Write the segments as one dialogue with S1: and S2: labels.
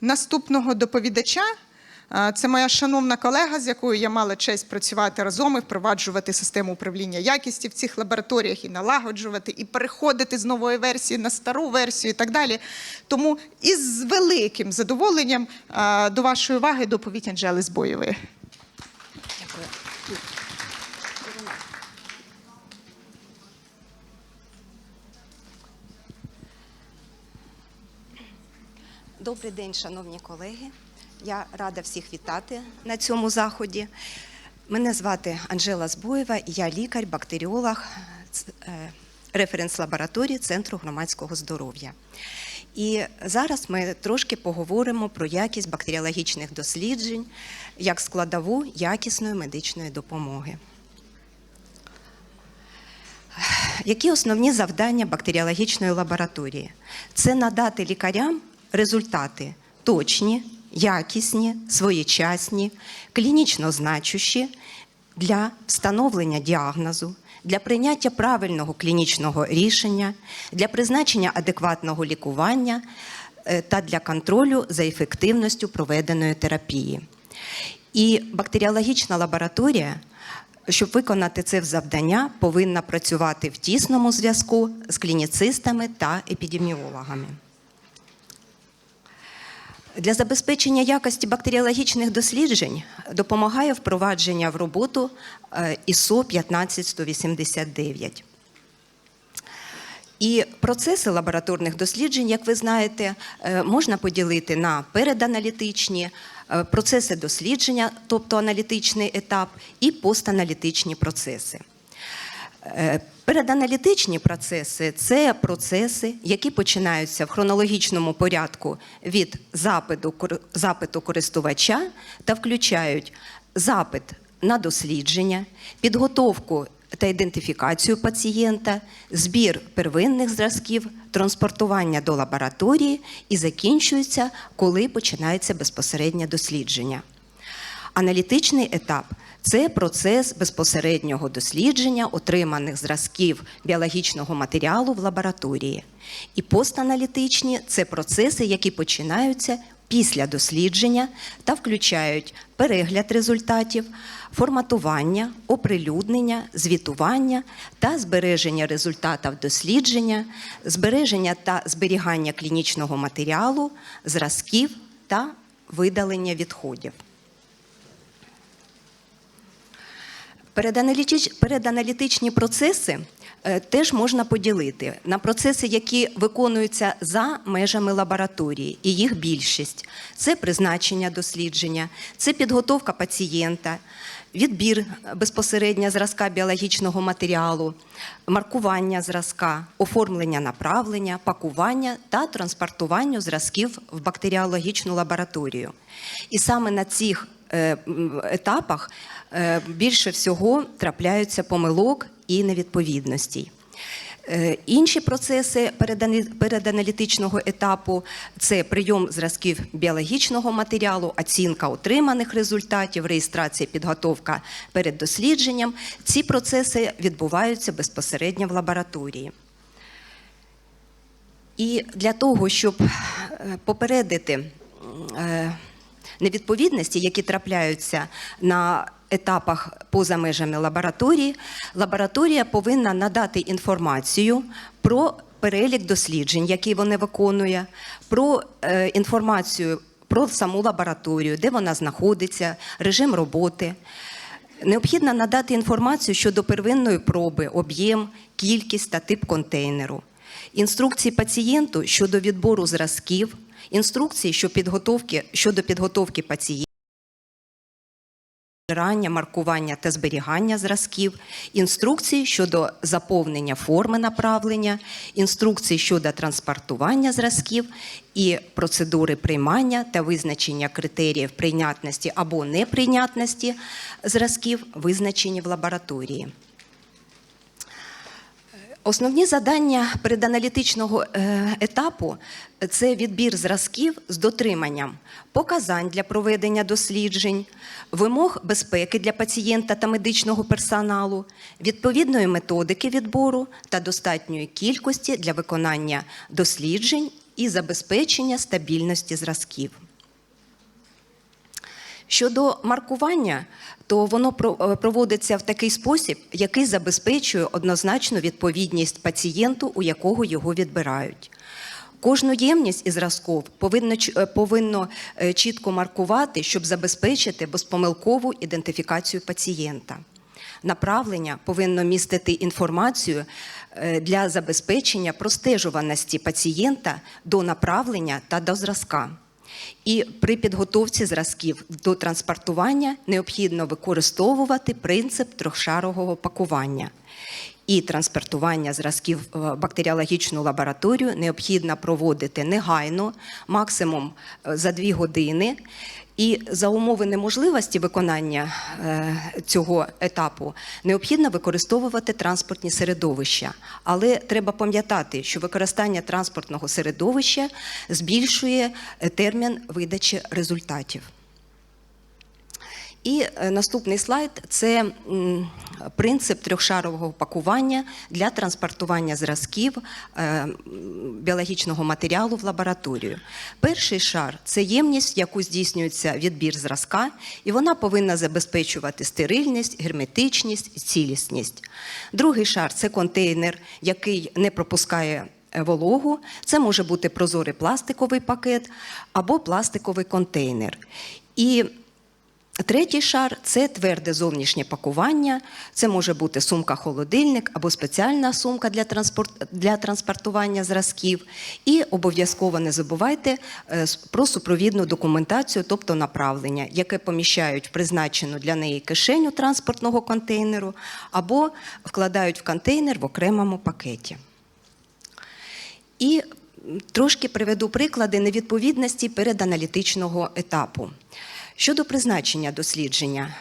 S1: наступного доповідача. Це моя шановна колега, з якою я мала честь працювати разом і впроваджувати систему управління якістю в цих лабораторіях і налагоджувати, і переходити з нової версії на стару версію і так далі. Тому із великим задоволенням до вашої уваги доповідь Анжели Збоєвої.
S2: Добрий день, шановні колеги. Я рада всіх вітати на цьому заході. Мене звати Анжела Збоєва, я лікар, бактеріолог, е, референс лабораторії Центру громадського здоров'я. І зараз ми трошки поговоримо про якість бактеріологічних досліджень як складову якісної медичної допомоги. Які основні завдання бактеріологічної лабораторії? Це надати лікарям результати точні, якісні, своєчасні, клінічно значущі для встановлення діагнозу, для прийняття правильного клінічного рішення, для призначення адекватного лікування е, та для контролю за ефективністю проведеної терапії. І бактеріологічна лабораторія щоб виконати це завдання, повинна працювати в тісному зв'язку з клініцистами та епідеміологами. Для забезпечення якості бактеріологічних досліджень допомагає впровадження в роботу е, ISO 15189. І процеси лабораторних досліджень, як ви знаєте, е, можна поділити на переданалітичні, е, процеси дослідження, тобто аналітичний етап, і постаналітичні процеси. Е, Переданалітичні процеси це процеси, які починаються в хронологічному порядку від запиту, запиту користувача та включають запит на дослідження, підготовку та ідентифікацію пацієнта, збір первинних зразків, транспортування до лабораторії і закінчуються, коли починається безпосереднє дослідження. Аналітичний етап це процес безпосереднього дослідження отриманих зразків біологічного матеріалу в лабораторії. І постаналітичні це процеси, які починаються після дослідження та включають перегляд результатів, форматування, оприлюднення, звітування та збереження результатів дослідження, збереження та зберігання клінічного матеріалу, зразків та видалення відходів. Переданалітичні процеси е, теж можна поділити на процеси, які виконуються за межами лабораторії, і їх більшість. Це призначення дослідження, це підготовка пацієнта, відбір безпосередньо зразка біологічного матеріалу, маркування зразка, оформлення направлення, пакування та транспортування зразків в бактеріологічну лабораторію. І саме на цих е, етапах е, більше всього трапляються помилок і невідповідностей. Е, Інші процеси переданалітичного етапу це прийом зразків біологічного матеріалу, оцінка отриманих результатів, реєстрація, підготовка перед дослідженням. Ці процеси відбуваються безпосередньо в лабораторії. І для того, щоб е, попередити е, невідповідності, які трапляються на етапах поза межами лабораторії, лабораторія повинна надати інформацію про перелік досліджень, які вони виконує, про е, інформацію про саму лабораторію, де вона знаходиться, режим роботи. Необхідно надати інформацію щодо первинної проби, об'єм, кількість та тип контейнеру, інструкції пацієнту щодо відбору зразків, інструкції щодо підготовки, щодо підготовки. Збирання, маркування та зберігання зразків, інструкції щодо заповнення форми направлення, інструкції щодо транспортування зразків і процедури приймання та визначення критеріїв прийнятності або неприйнятності зразків, визначені в лабораторії. Основні завдання переданалітичного е, етапу це відбір зразків з дотриманням показань для проведення досліджень, вимог безпеки для пацієнта та медичного персоналу, відповідної методики відбору та достатньої кількості для виконання досліджень і забезпечення стабільності зразків. Щодо маркування, то воно е, проводиться в такий спосіб, який забезпечує однозначну відповідність пацієнту, у якого його відбирають. Кожну ємність із зразков повинно, е, повинно е, чітко маркувати, щоб забезпечити безпомилкову ідентифікацію пацієнта. Направлення повинно містити інформацію для забезпечення простежуваності пацієнта до направлення та до зразка. І при підготовці зразків до транспортування необхідно використовувати принцип трьохшарового пакування. І транспортування зразків в бактеріологічну лабораторію необхідно проводити негайно, максимум е, за дві години. І за умови неможливості виконання е, цього етапу необхідно використовувати транспортні середовища. Але треба пам'ятати, що використання транспортного середовища збільшує е, термін видачі результатів. І е, наступний слайд це принцип трьохшарового пакування для транспортування зразків е, біологічного матеріалу в лабораторію. Перший шар це ємність, в яку здійснюється відбір зразка, і вона повинна забезпечувати стерильність, герметичність цілісність. Другий шар це контейнер, який не пропускає е, вологу. Це може бути прозорий пластиковий пакет або пластиковий контейнер. І Третій шар це тверде зовнішнє пакування. Це може бути сумка-холодильник або спеціальна сумка для, транспорт, для транспортування зразків. І обов'язково не забувайте е, про супровідну документацію, тобто направлення, яке поміщають в призначену для неї кишеню транспортного контейнеру або вкладають в контейнер в окремому пакеті. І трошки приведу приклади невідповідності переданалітичного етапу. Щодо призначення дослідження,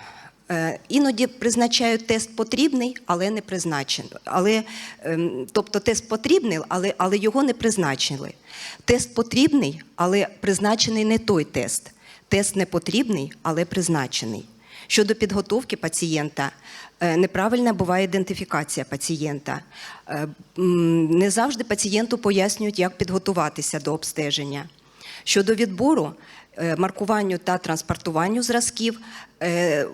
S2: е, іноді призначають тест потрібний, але не призначений. Але, ем, тобто тест потрібний, але, але його не призначили. Тест потрібний, але призначений не той тест. Тест не потрібний, але призначений. Щодо підготовки пацієнта, е, неправильна буває ідентифікація пацієнта. Е, Не завжди пацієнту пояснюють, як підготуватися до обстеження. Щодо відбору, е, маркуванню та транспортуванню зразків е,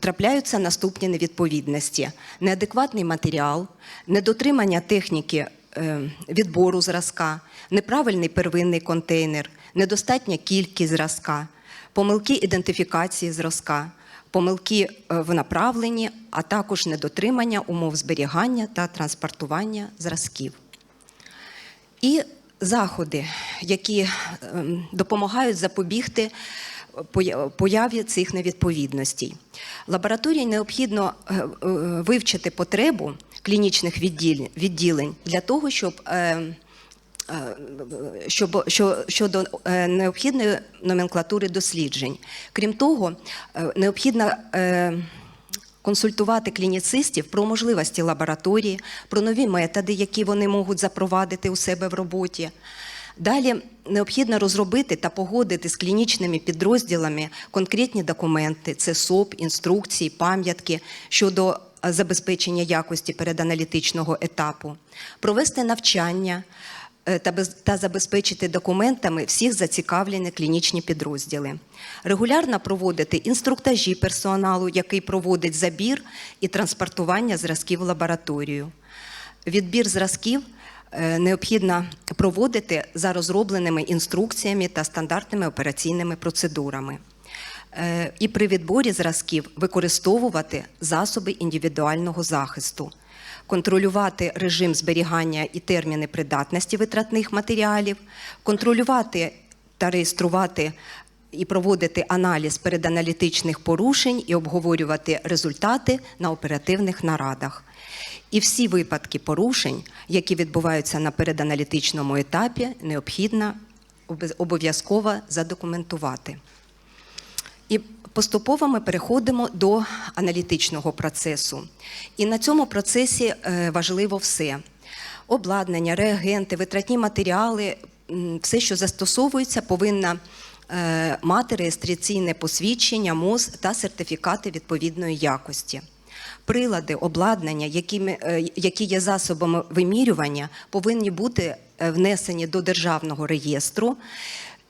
S2: трапляються наступні невідповідності: неадекватний матеріал, недотримання техніки е, відбору зразка, неправильний первинний контейнер, недостатня кількість зразка, помилки ідентифікації зразка, помилки в направленні, а також недотримання умов зберігання та транспортування зразків. І заходи, які ем, допомагають запобігти появі цих невідповідності. Лабораторії необхідно е, е, вивчити потребу клінічних відділень, для того, щоб е, щодо необхідної номенклатури досліджень. Крім того, необхідно е, консультувати клініцистів про можливості лабораторії, про нові методи, які вони можуть запровадити у себе в роботі. Далі необхідно розробити та погодити з клінічними підрозділами конкретні документи: це СОП, інструкції, пам'ятки щодо е, забезпечення якості переданалітичного етапу, провести навчання та, без- та забезпечити документами всіх зацікавлені клінічні підрозділи. Регулярно проводити інструктажі персоналу, який проводить забір і транспортування зразків в лабораторію. Відбір зразків е, необхідно проводити за розробленими інструкціями та стандартними операційними процедурами. Е, І при відборі зразків використовувати засоби індивідуального захисту, контролювати режим зберігання і терміни придатності витратних матеріалів, контролювати та реєструвати і проводити аналіз переданалітичних порушень і обговорювати результати на оперативних нарадах. І всі випадки порушень, які відбуваються на переданалітичному етапі, необхідно обов'язково задокументувати. І поступово ми переходимо до аналітичного процесу. І на цьому процесі е, важливо все: обладнання, реагенти, витратні матеріали, все, що застосовується, повинна е, мати реєстраційне посвідчення МОЗ та сертифікати відповідної якості. Прилади, обладнання, які, е, які є засобами вимірювання, повинні бути внесені до державного реєстру.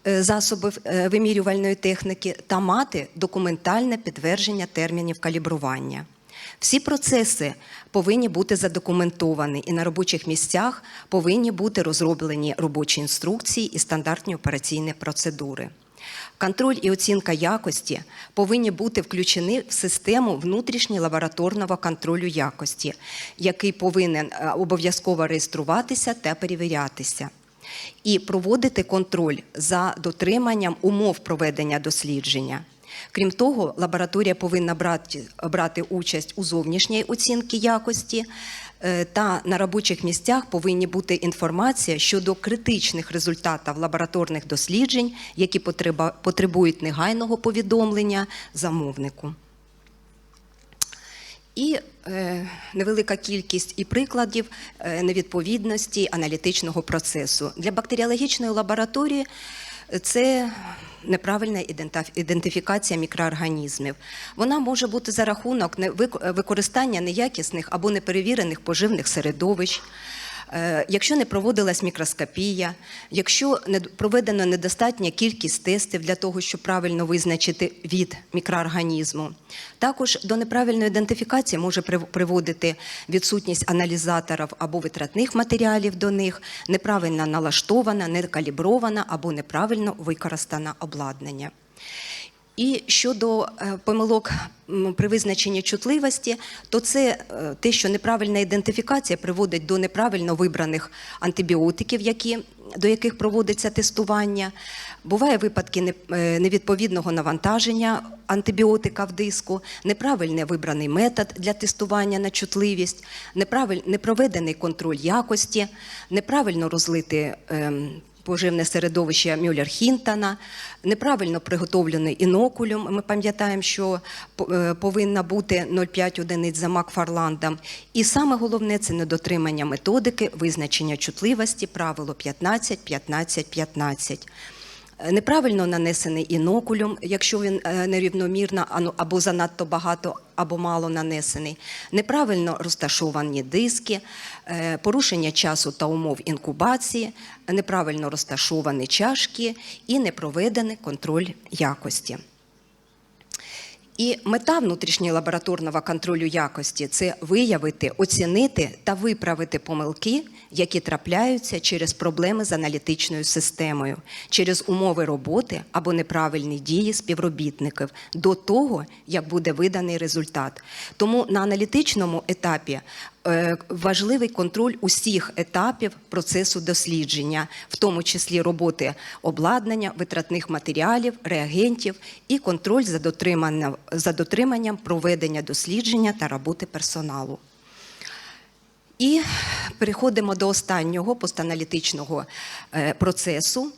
S2: Е, засобів е, вимірювальної техніки та мати документальне підтвердження термінів калібрування. Всі процеси повинні бути задокументовані, і на робочих місцях повинні бути розроблені робочі інструкції і стандартні операційні процедури. Контроль і оцінка якості повинні бути включені в систему внутрішнього лабораторного контролю якості, який повинен е, обов'язково реєструватися та перевірятися. І проводити контроль за дотриманням умов проведення дослідження. Крім того, лабораторія повинна брати, брати участь у зовнішній оцінці якості, е, та на робочих місцях повинні бути інформація щодо критичних результатів лабораторних досліджень, які потребують негайного повідомлення замовнику. І е, невелика кількість і прикладів е, невідповідності аналітичного процесу. Для бактеріологічної лабораторії це неправильна ідентифікація мікроорганізмів. Вона може бути за рахунок використання неякісних або неперевірених поживних середовищ. Е, Якщо не проводилась мікроскопія, якщо не проведено недостатня кількість тестів для того, щоб правильно визначити від мікроорганізму, також до неправильної ідентифікації може приводити відсутність аналізаторів або витратних матеріалів до них, неправильно налаштована, некалібрована або неправильно використане обладнання. І щодо е, помилок при визначенні чутливості, то це е, те, що неправильна ідентифікація приводить до неправильно вибраних антибіотиків, які, до яких проводиться тестування. Буває випадки е, невідповідного навантаження антибіотика в диску, неправильно вибраний метод для тестування на чутливість, непроведений контроль якості, неправильно розлити. Поживне середовище Мюллер-Хінтона, неправильно приготовлений інокулюм. Ми пам'ятаємо, що е, повинна бути 0,5 одиниць за Макфарландом. І саме головне це недотримання методики визначення чутливості, правило 15, 15, 15. Неправильно нанесений інокулюм, якщо він е, нерівномірно ану, або занадто багато, або мало нанесений, неправильно розташовані диски, е, порушення часу та умов інкубації, неправильно розташовані чашки і непроведений контроль якості. І мета внутрішнього лабораторного контролю якості це виявити, оцінити та виправити помилки, які трапляються через проблеми з аналітичною системою, через умови роботи або неправильні дії співробітників до того, як буде виданий результат. Тому на аналітичному етапі важливий контроль усіх етапів процесу дослідження, в тому числі роботи обладнання, витратних матеріалів, реагентів і контроль за дотриманням, за дотриманням проведення дослідження та роботи персоналу. І переходимо до останнього постаналітичного е, процесу.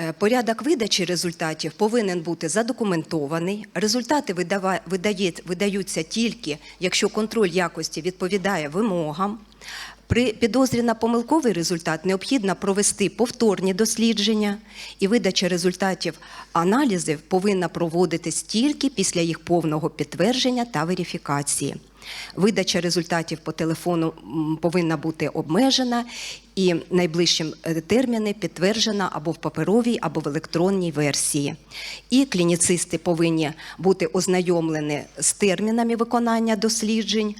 S2: Е, Порядок видачі результатів повинен бути задокументований. Результати видаються тільки, якщо контроль якості відповідає вимогам. При підозрі на помилковий результат необхідно провести повторні дослідження, і видача результатів аналізів повинна проводитись тільки після їх повного підтвердження та верифікації. Видача результатів по телефону повинна бути обмежена і найближчим е, терміни підтверджена або в паперовій, або в електронній версії. І клініцисти повинні бути ознайомлені з термінами виконання досліджень.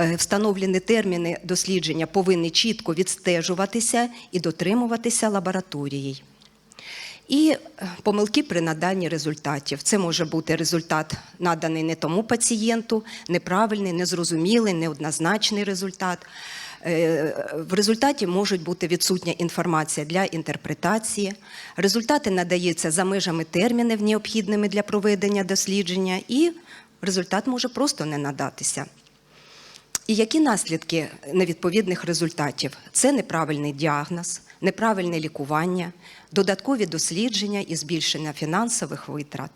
S2: Е, Встановлені терміни дослідження повинні чітко відстежуватися і дотримуватися лабораторією. І е, помилки при наданні результатів. Це може бути результат наданий не тому пацієнту, неправильний, незрозумілий, неоднозначний результат. Е, В результаті можуть бути відсутня інформація для інтерпретації. Результати надаються за межами термінів, необхідними для проведення дослідження, і результат може просто не надатися. І які наслідки невідповідних результатів? Це неправильний діагноз, неправильне лікування, додаткові дослідження і збільшення фінансових витрат.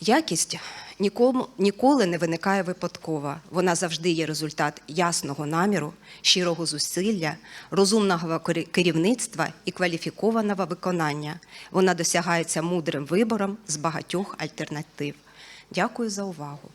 S2: Якість нікому, ніколи не виникає випадково. Вона завжди є результат ясного наміру, щирого зусилля, розумного керівництва і кваліфікованого виконання. Вона досягається мудрим вибором з багатьох альтернатив. Дякую за увагу.